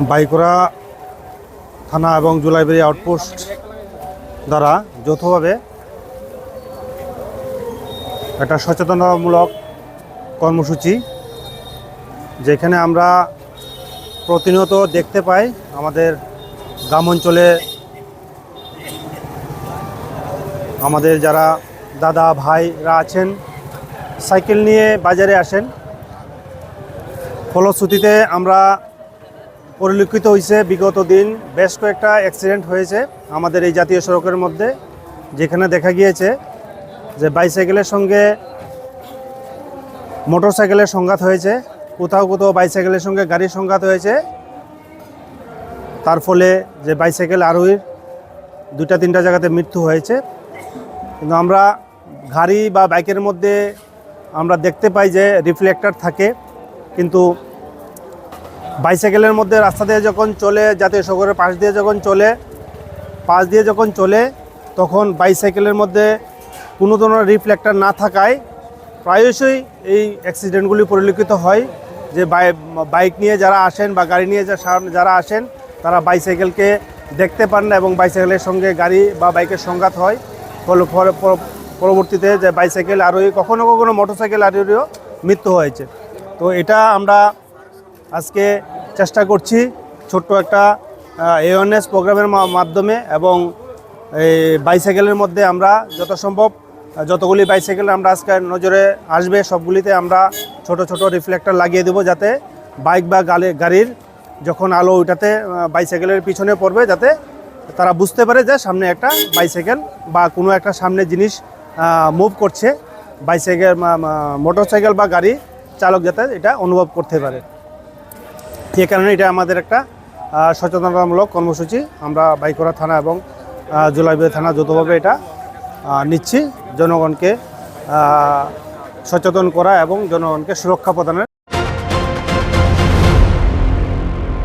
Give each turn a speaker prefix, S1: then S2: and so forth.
S1: বাইকরা থানা এবং জুলাইবেরি আউটপোস্ট দ্বারা যৌথভাবে একটা সচেতনতামূলক কর্মসূচি, যেখানে আমরা প্রতিনিয়ত দেখতে পাই আমাদের গ্রাম অঞ্চলে আমাদের যারা দাদা ভাইরা আছেন, সাইকেল নিয়ে বাজারে আসেন। ফলশ্রুতিতে আমরা পরিলক্ষিত হয়েছে বিগত দিন বেশ কয়েকটা অ্যাক্সিডেন্ট হয়েছে আমাদের এই জাতীয় সড়কের মধ্যে, যেখানে দেখা গিয়েছে যে বাইসাইকেলের সঙ্গে মোটর সাইকেলের সংঘাত হয়েছে, কোথাও কোথাও বাইসাইকেলের সঙ্গে গাড়ির সংঘাত হয়েছে। তার ফলে যে বাইসাইকেল আরোহীর দুটা তিনটা জায়গাতে মৃত্যু হয়েছে। কিন্তু আমরা গাড়ি বা বাইকের মধ্যে আমরা দেখতে পাই যে রিফ্লেক্টর থাকে, কিন্তু বাইসাইকেলের মধ্যে রাস্তা দিয়ে যখন চলে, জাতীয় শহরের পাশ দিয়ে যখন চলে, পাশ দিয়ে যখন চলে, তখন বাইসাইকেলের মধ্যে কোনো ধরনের রিফ্লেক্টর না থাকায় প্রায়শই এই অ্যাক্সিডেন্টগুলি পরিলক্ষিত হয়। যে বাই- বাইক নিয়ে যারা আসেন বা গাড়ি নিয়ে যারা আসেন, তারা বাইসাইকেলকে দেখতে পান না এবং বাইসাইকেলের সঙ্গে গাড়ি বা বাইকের সংঘাত হয়। পরবর্তীতে যে বাইসাইকেল আরোহী, কখনো কখনো মোটরসাইকেল আরোহীরও মৃত্যু হয়েছে। তো এটা আমরা আজকে চেষ্টা করছি ছোট্ট একটা অ্যাওয়ারনেস প্রোগ্রামের মাধ্যমে এবং এই বাইসাইকেলের মধ্যে আমরা যত সম্ভব যতগুলি বাইসাইকেল আমরা আজকে নজরে আসবে, সবগুলিতে আমরা ছোট ছোট রিফ্লেক্টর লাগিয়ে দেবো যাতে বাইক বা গালে গাড়ির যখন আলো ওইটাতে বাইসাইকেলের পিছনে পড়বে যাতে তারা বুঝতে পারে যে সামনে একটা বাইসাইকেল বা কোনো একটা সামনে জিনিস মুভ করছে। বাইসাইকেল মোটর সাইকেল বা গাড়ি চালক যাতে এটা অনুভব করতে পারে। যে কারণে এটা আমাদের একটা সচেতনতামূলক কর্মসূচি। আমরা বাইকরা থানা এবং জুলাইবে থানা যৌথভাবে এটা নিচ্ছি। জনগণকে সচেতন করা এবং জনগণকে সুরক্ষা প্রদানের